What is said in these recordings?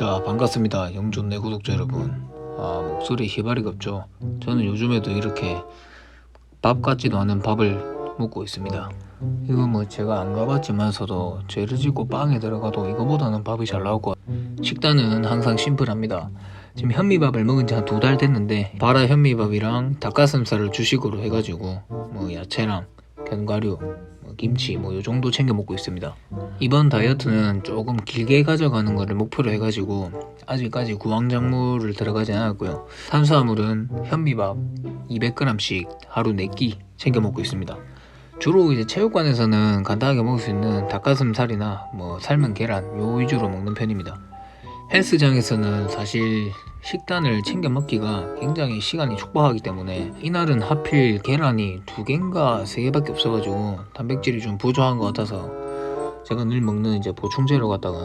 자 반갑습니다 영존내 구독자 여러분. 아 목소리 희바리가 없죠? 저는 요즘에도 이렇게 밥 같지도 않은 밥을 먹고 있습니다. 이거 뭐 제가 안 가봤지만서도 죄를 짓고 빵에 들어가도 이거보다는 밥이 잘 같아요 식단은 항상 심플합니다. 지금 현미밥을 먹은 지 한 두 달 됐는데 바라 현미밥이랑 닭가슴살을 주식으로 해가지고 뭐 야채랑 견과류 뭐 김치 뭐 요 정도 챙겨 먹고 있습니다 이번 다이어트는 조금 길게 가져가는 거를 목표로 해가지고 아직까지 구황작물을 들어가지 않았고요. 탄수화물은 현미밥 200g씩 하루 4끼 챙겨 먹고 있습니다. 주로 이제 체육관에서는 간단하게 먹을 수 있는 닭가슴살이나 뭐 삶은 계란 요 위주로 먹는 편입니다. 헬스장에서는 사실 식단을 챙겨 먹기가 굉장히 시간이 촉박하기 때문에 이날은 하필 계란이 두 개인가 세 개밖에 없어가지고 단백질이 좀 부족한 것 같아서 제가 늘 먹는 이제 보충제로 갖다가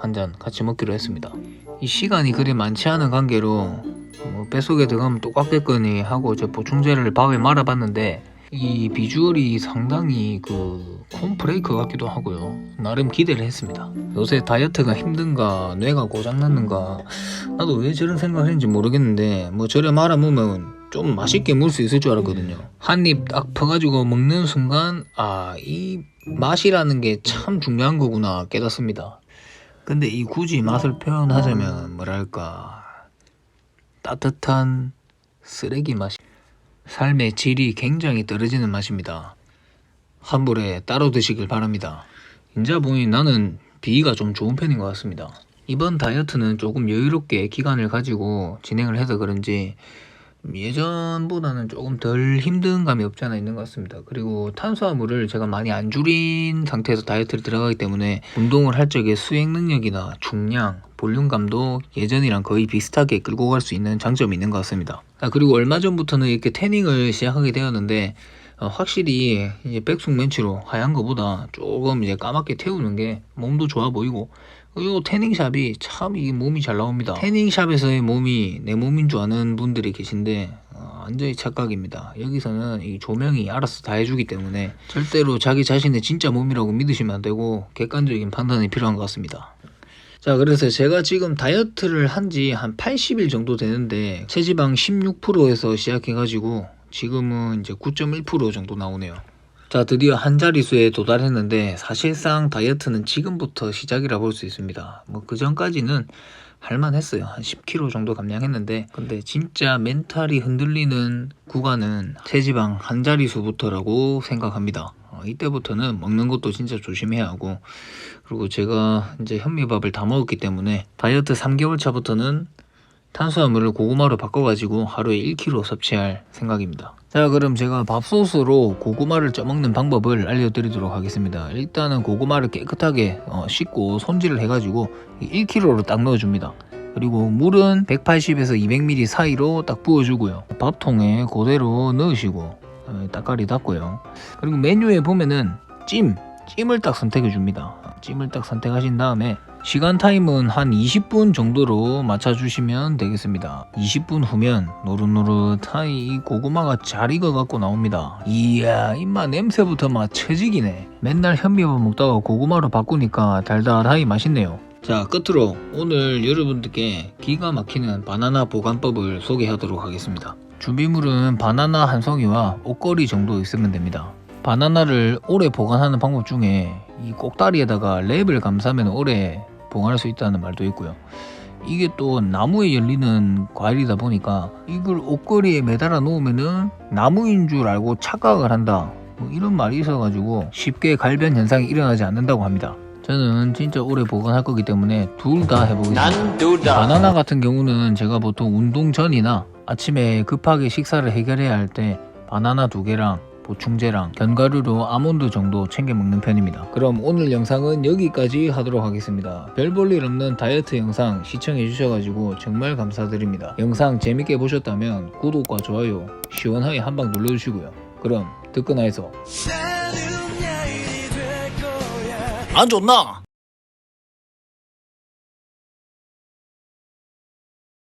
한 잔 같이 먹기로 했습니다. 이 시간이 그리 많지 않은 관계로 뭐 뱃속에 들어가면 똑같겠거니 하고 저 보충제를 밥에 말아봤는데 이 비주얼이 상당히 그 콘브레이크 같기도 하고요. 나름 기대를 했습니다. 요새 다이어트가 힘든가 뇌가 고장났는가 나도 왜 저런 생각을 했는지 모르겠는데 뭐 저래 말아 먹으면 좀 맛있게 먹을 수 있을 줄 알았거든요. 한 입 딱 퍼가지고 먹는 순간 아 이 맛이라는 게 참 중요한 거구나 깨닫습니다. 근데 이 굳이 맛을 표현하자면 뭐랄까 따뜻한 쓰레기 맛. 삶의 질이 굉장히 떨어지는 맛입니다. 환불에 따로 드시길 바랍니다. 인자 보니 나는 비위가 좀 좋은 편인 것 같습니다. 이번 다이어트는 조금 여유롭게 기간을 가지고 진행을 해서 그런지 예전보다는 조금 덜 힘든 감이 없지 않아 있는 것 같습니다. 그리고 탄수화물을 제가 많이 안 줄인 상태에서 다이어트를 들어가기 때문에 운동을 할 적에 수행 능력이나 중량, 볼륨감도 예전이랑 거의 비슷하게 끌고 갈 수 있는 장점이 있는 것 같습니다. 아, 그리고 얼마 전부터는 이렇게 태닝을 시작하게 되었는데 어, 확실히 이제 백숙 멘치로 하얀 거보다 조금 이제 까맣게 태우는 게 몸도 좋아 보이고 이 태닝샵이 참 이게 몸이 잘 나옵니다. 태닝샵에서의 몸이 내 몸인 줄 아는 분들이 계신데 어, 완전히 착각입니다. 여기서는 이 조명이 알아서 다 해주기 때문에 절대로 자기 자신의 진짜 몸이라고 믿으시면 안 되고 객관적인 판단이 필요한 것 같습니다. 자, 그래서 제가 지금 다이어트를 한 지한 80일 정도 되는데 체지방 16%에서 시작해가지고 지금은 이제 9.1% 정도 나오네요. 자, 드디어 한 자릿수에 도달했는데 사실상 다이어트는 지금부터 시작이라 볼 수 있습니다. 뭐 그 전까지는 할만했어요. 한 10kg 정도 감량했는데 근데 진짜 멘탈이 흔들리는 구간은 체지방 한 자릿수부터라고 생각합니다. 어, 이때부터는 먹는 것도 진짜 조심해야 하고 그리고 제가 이제 현미밥을 다 먹었기 때문에 다이어트 3개월 차부터는 탄수화물을 고구마로 바꿔가지고 하루에 1kg 섭취할 생각입니다. 자 그럼 제가 밥솥으로 고구마를 쪄먹는 방법을 알려드리도록 하겠습니다. 일단은 고구마를 깨끗하게 어, 씻고 손질을 해가지고 1kg로 딱 넣어줍니다. 그리고 물은 180에서 200ml 사이로 딱 부어주고요. 밥통에 그대로 넣으시고 어, 따까리 닦고요. 그리고 메뉴에 보면은 찜, 찜을 딱 선택해 줍니다. 찜을 딱 선택하신 다음에 시간 타임은 한 20분 정도로 맞춰주시면 되겠습니다. 20분 후면 노릇노릇한 이 고구마가 잘 익어갖고 나옵니다. 이야 입맛 냄새부터 막 처지기네. 맨날 현미밥 먹다가 고구마로 바꾸니까 달달하니 맛있네요. 자 끝으로 오늘 여러분들께 기가 막히는 바나나 보관법을 소개하도록 하겠습니다. 준비물은 바나나 한 송이와 옷걸이 정도 있으면 됩니다. 바나나를 오래 보관하는 방법 중에 이 꼭다리에다가 랩을 감싸면 오래 보관할 수 있다는 말도 있고요. 이게 또 나무에 열리는 과일이다 보니까 이걸 옷걸이에 매달아 놓으면은 나무인 줄 알고 착각을 한다. 뭐 이런 말이 있어가지고 쉽게 갈변 현상이 일어나지 않는다고 합니다. 저는 진짜 오래 보관할 거기 때문에 둘 다 해보겠습니다. 바나나 같은 경우는 제가 보통 운동 전이나 아침에 급하게 식사를 해결해야 할 때 바나나 두 개랑 보충제랑 견과류로 아몬드 정도 챙겨 먹는 편입니다. 그럼 오늘 영상은 여기까지 하도록 하겠습니다. 별 볼 일 없는 다이어트 영상 시청해 주셔가지고 정말 감사드립니다. 영상 재밌게 보셨다면 구독과 좋아요 시원하게 한방 눌러주시고요. 그럼 뜨끈하에서 안 좋나?